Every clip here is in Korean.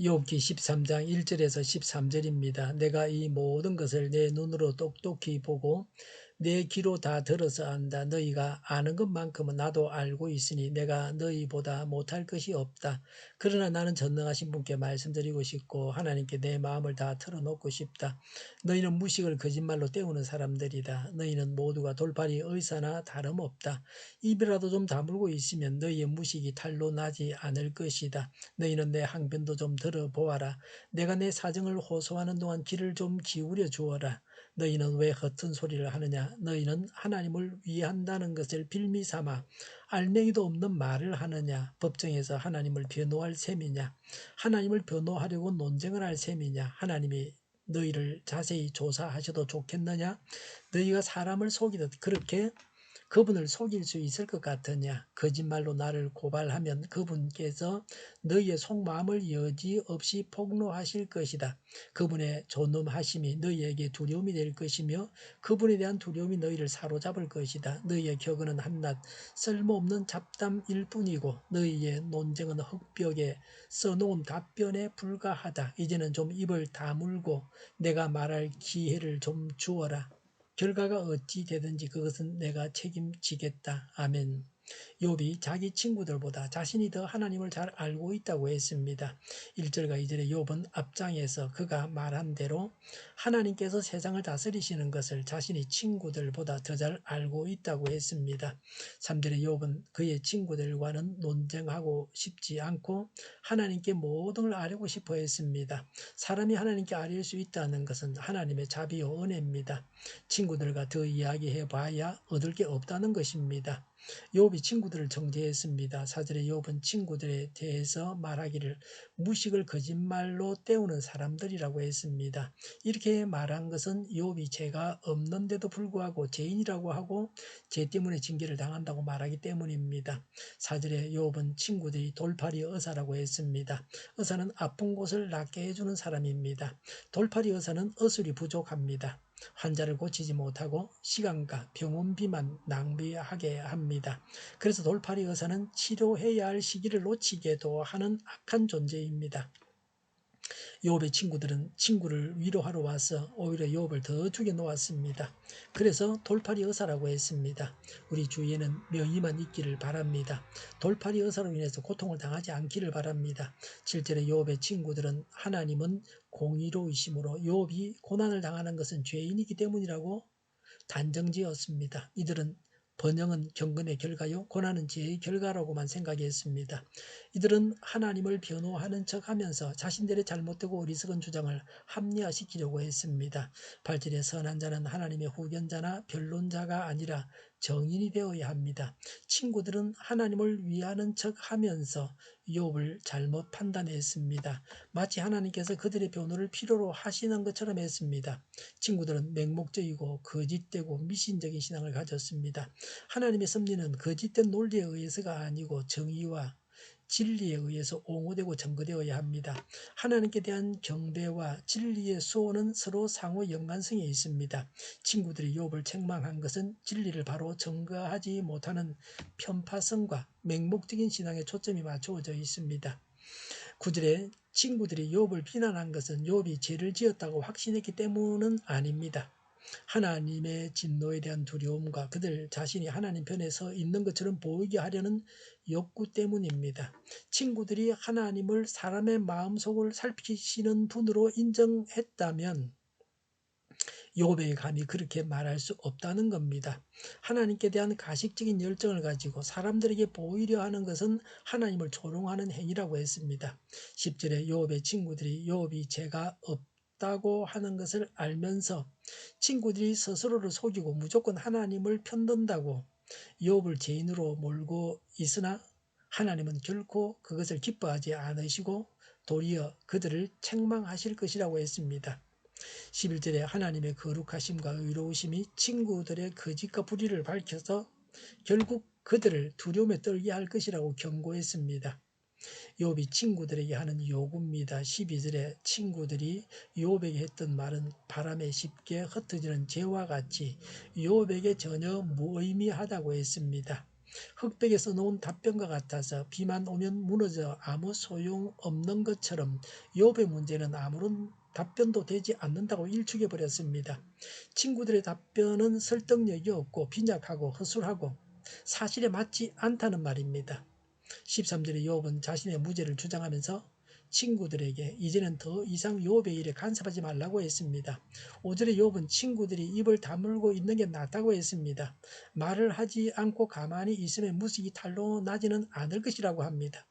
욥기 13장 1절에서 13절입니다. 내가 이 모든 것을 내 눈으로 똑똑히 보고 내 귀로 다 들어서 안다. 너희가 아는 것만큼은 나도 알고 있으니 내가 너희보다 못할 것이 없다. 그러나 나는 전능하신 분께 말씀드리고 싶고 하나님께 내 마음을 다 털어놓고 싶다. 너희는 무식을 거짓말로 때우는 사람들이다. 너희는 모두가 돌팔이 의사나 다름없다. 입이라도 좀 다물고 있으면 너희의 무식이 탈로 나지 않을 것이다. 너희는 내 항변도 좀 들어보아라. 내가 내 사정을 호소하는 동안 귀를 좀 기울여 주어라. 너희는 왜 허튼 소리를 하느냐? 너희는 하나님을 위한다는 것을 빌미 삼아 알맹이도 없는 말을 하느냐? 법정에서 하나님을 변호할 셈이냐? 하나님을 변호하려고 논쟁을 할 셈이냐? 하나님이 너희를 자세히 조사하셔도 좋겠느냐? 너희가 사람을 속이듯 그렇게 그분을 속일 수 있을 것 같으냐? 거짓말로 나를 고발하면 그분께서 너희의 속마음을 여지없이 폭로하실 것이다. 그분의 존엄하심이 너희에게 두려움이 될 것이며 그분에 대한 두려움이 너희를 사로잡을 것이다. 너희의 격언은 한낱 쓸모없는 잡담일 뿐이고 너희의 논쟁은 흙벽에 써놓은 답변에 불과하다. 이제는 좀 입을 다물고 내가 말할 기회를 좀 주어라. 결과가 어찌 되든지 그것은 내가 책임지겠다. 아멘. 욥이 자기 친구들보다 자신이 더 하나님을 잘 알고 있다고 했습니다. 1절과 2절에 욥은 앞장에서 그가 말한 대로 하나님께서 세상을 다스리시는 것을 자신이 친구들보다 더 잘 알고 있다고 했습니다. 3절에 욥은 그의 친구들과는 논쟁하고 싶지 않고 하나님께 모든 걸 아뢰고 싶어 했습니다. 사람이 하나님께 아뢰 수 있다는 것은 하나님의 자비요 은혜입니다. 친구들과 더 이야기해 봐야 얻을 게 없다는 것입니다. 욥이 친구들을 정죄했습니다. 사절에 욥은 친구들에 대해서 말하기를 무식을 거짓말로 때우는 사람들이라고 했습니다. 이렇게 말한 것은 욥이 죄가 없는데도 불구하고 죄인이라고 하고 죄 때문에 징계를 당한다고 말하기 때문입니다. 사절에 욥은 친구들이 돌팔이 의사라고 했습니다. 의사는 아픈 곳을 낫게 해주는 사람입니다. 돌팔이 의사는 어술이 부족합니다. 환자를 고치지 못하고 시간과 병원비만 낭비하게 합니다. 그래서 돌팔이 의사는 치료해야 할 시기를 놓치게도 하는 악한 존재입니다. 욥의 친구들은 친구를 위로하러 와서 오히려 욥을 더 죽여 놓았습니다. 그래서 돌팔이 의사라고 했습니다. 우리 주위에는 명의만 있기를 바랍니다. 돌팔이 의사로 인해서 고통을 당하지 않기를 바랍니다. 실제로 욥의 친구들은 하나님은 공의로이심으로 욥이 고난을 당하는 것은 죄인이기 때문이라고 단정지었습니다. 이들은 번영은 경건의 결과요, 고난은 죄의 결과라고만 생각했습니다. 이들은 하나님을 변호하는 척 하면서 자신들의 잘못되고 어리석은 주장을 합리화시키려고 했습니다. 8절에 선한 자는 하나님의 후견자나 변론자가 아니라 정인이 되어야 합니다. 친구들은 하나님을 위하는 척 하면서 욥을 잘못 판단했습니다. 마치 하나님께서 그들의 변호를 필요로 하시는 것처럼 했습니다. 친구들은 맹목적이고 거짓되고 미신적인 신앙을 가졌습니다. 하나님의 섭리는 거짓된 논리에 의해서가 아니고 정의와 진리에 의해서 옹호되고 증거되어야 합니다. 하나님께 대한 경배와 진리의 수호는 서로 상호 연관성이 있습니다. 친구들이 욥을 책망한 것은 진리를 바로 증거하지 못하는 편파성과 맹목적인 신앙에 초점이 맞추어져 있습니다. 구절에 친구들이 욥을 비난한 것은 욥이 죄를 지었다고 확신했기 때문은 아닙니다. 하나님의 진노에 대한 두려움과 그들 자신이 하나님 편에 서 있는 것처럼 보이게 하려는 욕구 때문입니다. 친구들이 하나님을 사람의 마음속을 살피시는 분으로 인정했다면 요배의 감히 그렇게 말할 수 없다는 겁니다. 하나님께 대한 가식적인 열정을 가지고 사람들에게 보이려 하는 것은 하나님을 조롱하는 행위라고 했습니다. 10절에 요배 친구들이 요비 죄가 없 없다고 하는 것을 알면서 친구들이 스스로를 속이고 무조건 하나님을 편든다고 욥을 죄인으로 몰고 있으나 하나님은 결코 그것을 기뻐하지 않으시고 도리어 그들을 책망하실 것이라고 했습니다. 11절에 하나님의 거룩하심과 의로우심이 친구들의 거짓과 불의를 밝혀서 결국 그들을 두려움에 떨게 할 것이라고 경고했습니다. 욥이 친구들에게 하는 요구입니다. 12절에 친구들이 욥에게 했던 말은 바람에 쉽게 흩어지는 재와 같이 욥에게 전혀 무의미하다고 했습니다. 흑백에 써놓은 답변과 같아서 비만 오면 무너져 아무 소용없는 것처럼 욥의 문제는 아무런 답변도 되지 않는다고 일축해 버렸습니다. 친구들의 답변은 설득력이 없고 빈약하고 허술하고 사실에 맞지 않다는 말입니다. 13절에 욥은 자신의 무죄를 주장하면서 친구들에게 이제는 더 이상 욥의 일에 간섭하지 말라고 했습니다. 5절에 욥은 친구들이 입을 다물고 있는 게 낫다고 했습니다. 말을 하지 않고 가만히 있으면 무식이 탈로 나지는 않을 것이라고 합니다.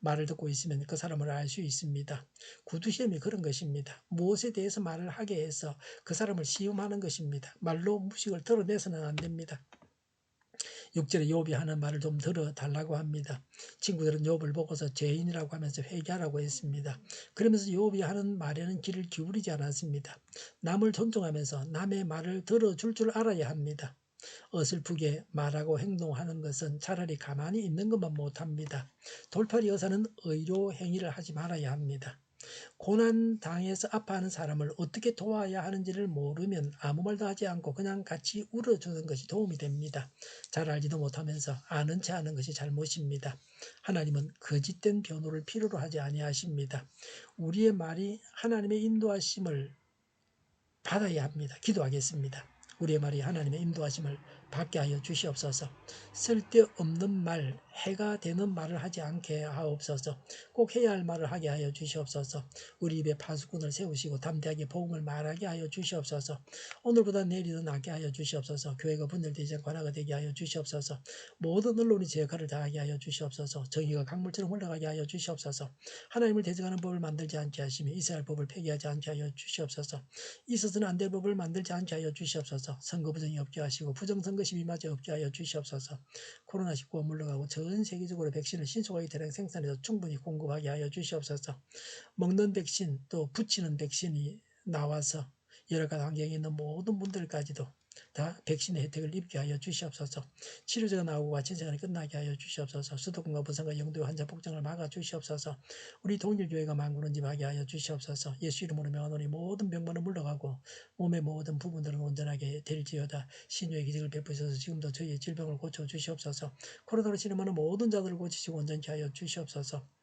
말을 듣고 있으면 그 사람을 알 수 있습니다. 구두시험이 그런 것입니다. 무엇에 대해서 말을 하게 해서 그 사람을 시험하는 것입니다. 말로 무식을 드러내서는 안 됩니다. 6절에 욥이 하는 말을 좀 들어달라고 합니다. 친구들은 욥을 보고서 죄인이라고 하면서 회개하라고 했습니다. 그러면서 욥이 하는 말에는 귀를 기울이지 않았습니다. 남을 존중하면서 남의 말을 들어줄 줄 알아야 합니다. 어슬프게 말하고 행동하는 것은 차라리 가만히 있는 것만 못합니다. 돌팔이 여사는 의료 행위를 하지 말아야 합니다. 고난 당해서 아파하는 사람을 어떻게 도와야 하는지를 모르면 아무 말도 하지 않고 그냥 같이 울어주는 것이 도움이 됩니다. 잘 알지도 못하면서 아는 체 하는 것이 잘못입니다. 하나님은 거짓된 변호를 필요로 하지 아니하십니다. 우리의 말이 하나님의 인도하심을 받아야 합니다. 기도하겠습니다. 우리의 말이 하나님의 인도하심을 받게 하여 주시옵소서. 쓸데없는 말, 해가 되는 말을 하지 않게 하옵소서. 꼭 해야 할 말을 하게 하여 주시옵소서. 우리 입에 파수꾼을 세우시고 담대하게 복음을 말하게 하여 주시옵소서. 오늘보다 내일이 더 낫게 하여 주시옵소서. 교회가 분열되지 않고 하나가 되게 하여 주시옵소서. 모든 언론이 제 역할을 다하게 하여 주시옵소서. 정의가 강물처럼 흘러가게 하여 주시옵소서. 하나님을 대적하는 법을 만들지 않게 하시며 이스라엘 법을 폐기하지 않게 하여 주시옵소서. 있어서는 안 될 법을 만들지 않게 하여 주시옵소서. 선거 부정이 없게 하시고 부정선거 것이 임하지 없게 하여 주시옵소서. 코로나19가 물러가고 전 세계적으로 백신을 신속하게 대량 생산해서 충분히 공급하게 하여 주시옵소서. 먹는 백신 또 붙이는 백신이 나와서 여러 가지 환경에 있는 모든 분들까지도 다 백신의 혜택을 입게 하여 주시옵소서. 치료제가 나오고 와친 시간이 끝나게 하여 주시옵소서. 수도권과 부산과 영도의 환자 복장을 막아 주시옵소서. 우리 동일교회가 만구는 집하게 하여 주시옵소서. 예수 이름으로 명하노니 모든 병만은 물러가고 몸의 모든 부분들은 온전하게 될지어다. 신유의 기적을 베푸셔서 지금도 저희의 질병을 고쳐 주시옵소서. 코로나로 치료하는 모든 자들을 고치시고 온전케 하여 주시옵소서.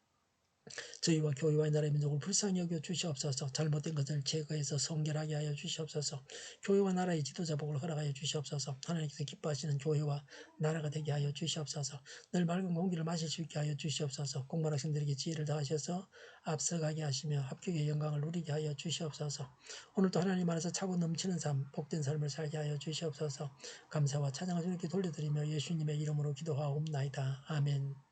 저희와 교회와 나라의 민족을 불쌍히 여겨 주시옵소서. 잘못된 것을 제거해서 성결하게 하여 주시옵소서. 교회와 나라의 지도자 복을 허락하여 주시옵소서. 하나님께서 기뻐하시는 교회와 나라가 되게 하여 주시옵소서. 늘 맑은 공기를 마실 수 있게 하여 주시옵소서. 공부한 학생들에게 지혜를 다하셔서 앞서가게 하시며 합격의 영광을 누리게 하여 주시옵소서. 오늘도 하나님 안에서 차고 넘치는 삶 복된 삶을 살게 하여 주시옵소서. 감사와 찬양을 주님께 돌려드리며 예수님의 이름으로 기도하옵나이다. 아멘